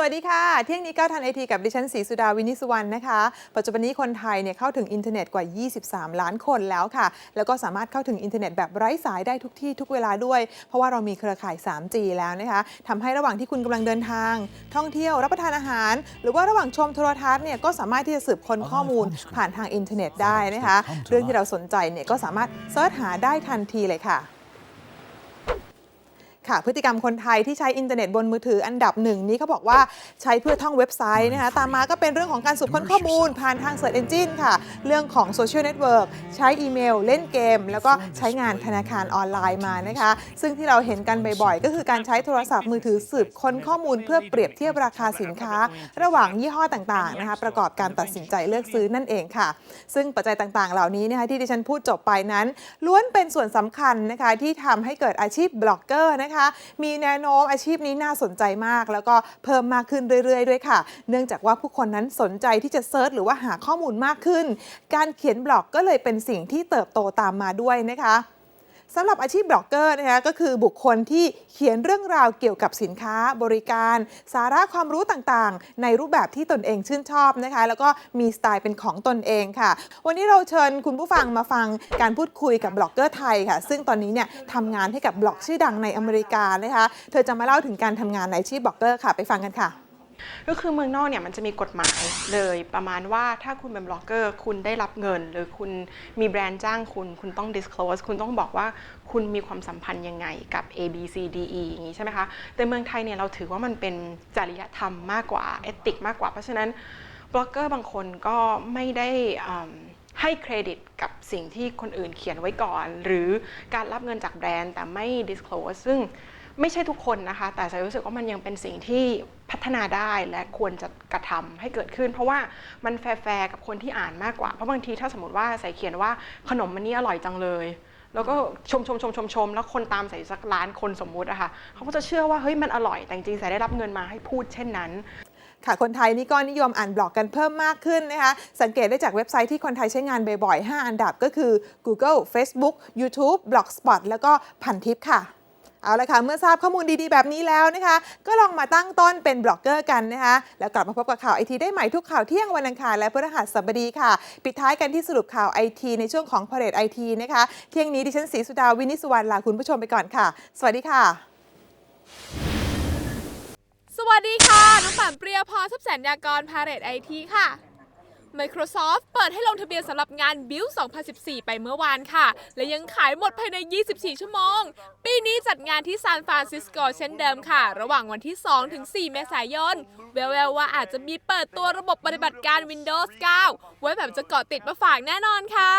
สวัสดีค่ะ เที่ยงนี้ก้าวทันไอทีกับดิฉันศรีสุดาวินิสุวรรณนะคะ ปัจจุบันนี้คนไทยเนี่ยเข้าถึงอินเทอร์เน็ตกว่า 23 ล้านคนแล้วค่ะ แล้วก็สามารถเข้าถึงอินเทอร์เน็ตแบบไร้สายได้ทุกที่ทุกเวลาด้วย เพราะว่าเรามีเครือข่าย 3G แล้วนะคะทำให้ระหว่างที่คุณกำลังเดินทาง ท่องเที่ยวรับประทานอาหาร หรือว่าระหว่างชมโทรทัศน์เนี่ยก็สามารถที่จะสืบค้นข้อมูลผ่านทางอินเทอร์เน็ตได้นะคะ เรื่องที่เราสนใจเนี่ยก็สามารถเสิร์ชหาได้ทันทีเลยค่ะ ค่ะพฤติกรรมคนไทยที่ใช้อินเทอร์เน็ตบนมือถืออันดับหนึ่งนี้เขาบอกว่าใช้เพื่อท่องเว็บไซต์นะคะตามมาก็เป็นเรื่องของการสืบค้นข้อมูล ผ่านทาง Search Engine ค่ะ เรื่องของโซเชียลเน็ตเวิร์กใช้อีเมล เล่นเกม แล้วก็ใช้งานธนาคารออนไลน์มานะคะ ซึ่งที่เราเห็นกันบ่อยๆ ก็คือการใช้โทรศัพท์มือถือสืบค้นข้อมูลเพื่อเปรียบเทียบราคาสินค้า ระหว่างยี่ห้อต่างๆนะคะประกอบการตัดสินใจเลือกซื้อนั่นเองค่ะ ซึ่งปัจจัยต่างๆ เหล่านี้นะคะที่ดิฉันพูดจบไปนั้น ล้วนเป็นส่วนสำคัญนะคะที่ทำให้เกิดอาชีพบล็อกเกอร์นะคะมีแนวโน้มอาชีพนี้น่าสนใจมาก แล้วก็เพิ่มมากขึ้นเรื่อยๆ ด้วยค่ะ เนื่องจากว่าผู้คนนั้นสนใจที่จะเซิร์ชหรือว่าหาข้อมูลมากขึ้น การเขียนบล็อกก็เลยเป็นสิ่งที่เติบโตตามมาด้วยนะคะ สำหรับอาชีพบล็อกเกอร์นะคะก็คือบุคคลที่เขียนเรื่องราวเกี่ยวกับสินค้าบริการ สาระความรู้ต่างๆ ในรูปแบบที่ตนเองชื่นชอบนะคะ แล้วก็มีสไตล์เป็นของตนเองค่ะ วันนี้เราเชิญคุณผู้ฟังมาฟังการพูดคุยกับบล็อกเกอร์ไทยค่ะ ซึ่งตอนนี้เนี่ยทำงานให้กับบล็อกชื่อดังในอเมริกานะคะ เธอจะมาเล่าถึงการทำงานในอาชีพบล็อกเกอร์ค่ะ ไปฟังกันค่ะ ก็คือเมืองนอกเนี่ยมันจะมีกฎหมายเลยประมาณว่าถ้าคุณเป็นบล็อกเกอร์ คุณได้รับเงิน หรือคุณมีแบรนด์จ้างคุณ คุณต้อง disclose คุณต้องบอกว่าคุณมีความสัมพันธ์ยังไงกับ A B C D E อย่างนี้ใช่ไหมคะ แต่เมืองไทยเนี่ยเราถือว่ามันเป็นจริยธรรมมากกว่าเอติกมากกว่า เพราะฉะนั้นบล็อกเกอร์บางคนก็ไม่ได้ให้เครดิตกับสิ่งที่คนอื่นเขียนไว้ก่อน หรือการรับเงินจากแบรนด์แต่ไม่ disclose ซึ่งไม่ใช่ทุกคนนะคะ แต่สายรู้สึกว่ามันยังเป็นสิ่งที่ พัฒนาได้และควรจะกระทำให้เกิดขึ้น เพราะว่ามันแฟร์กับคนที่อ่านมากกว่า เพราะบางทีถ้าสมมติว่าใส่เขียนว่าขนมมันนี้อร่อยจังเลย แล้วก็ชมชมชมชมชมแล้วคนตามใส่สักล้านคนสมมุติอะค่ะเขาก็จะเชื่อว่าเฮ้ยมันอร่อยแต่จริงๆใส่ได้รับเงินมาให้พูดเช่นนั้นค่ะคนไทยนี่ก็นิยมอ่านบล็อกกันเพิ่มมากขึ้นนะคะสังเกตได้จากเว็บไซต์ที่คนไทยใช้งานบ่อยๆ 5 อันดับก็คือ Google Facebook YouTube Blogspot แล้วก็พันทิปค่ะ เอาละค่ะเมื่อทราบข้อมูลดีๆ แบบนี้แล้วนะคะ ก็ลองมาตั้งต้นเป็นบล็อกเกอร์กันนะคะ แล้วกลับมาพบกับข่าวไอทีได้ใหม่ทุกข่าวเที่ยงวันอังคารและพฤหัสบดีค่ะ ปิดท้ายกันที่สรุปข่าวไอทีในช่วงของพาเรตไอทีนะคะ เที่ยงนี้ดิฉันศรีสุดาวินิสุวรรณลาคุณผู้ชมไปก่อนค่ะ สวัสดีค่ะ สวัสดีค่ะ น้องป่านเปรียพรทรัพย์แสนยากรพาเรตไอทีค่ะ Microsoft เปิดให้ลงทะเบียนสำหรับงาน Build 2014 ไปเมื่อวานค่ะ และยังขายหมดภายใน 24 ชั่วโมง ปีนี้จัดงานที่ซานฟรานซิสโกเช่นเดิมค่ะ ระหว่างวันที่ 2 ถึง 4 เมษายน แววๆว่าอาจจะมีเปิดตัวระบบปฏิบัติการ Windows 9 ไว้แบบจะเกาะติดมาฝากแน่นอนค่ะ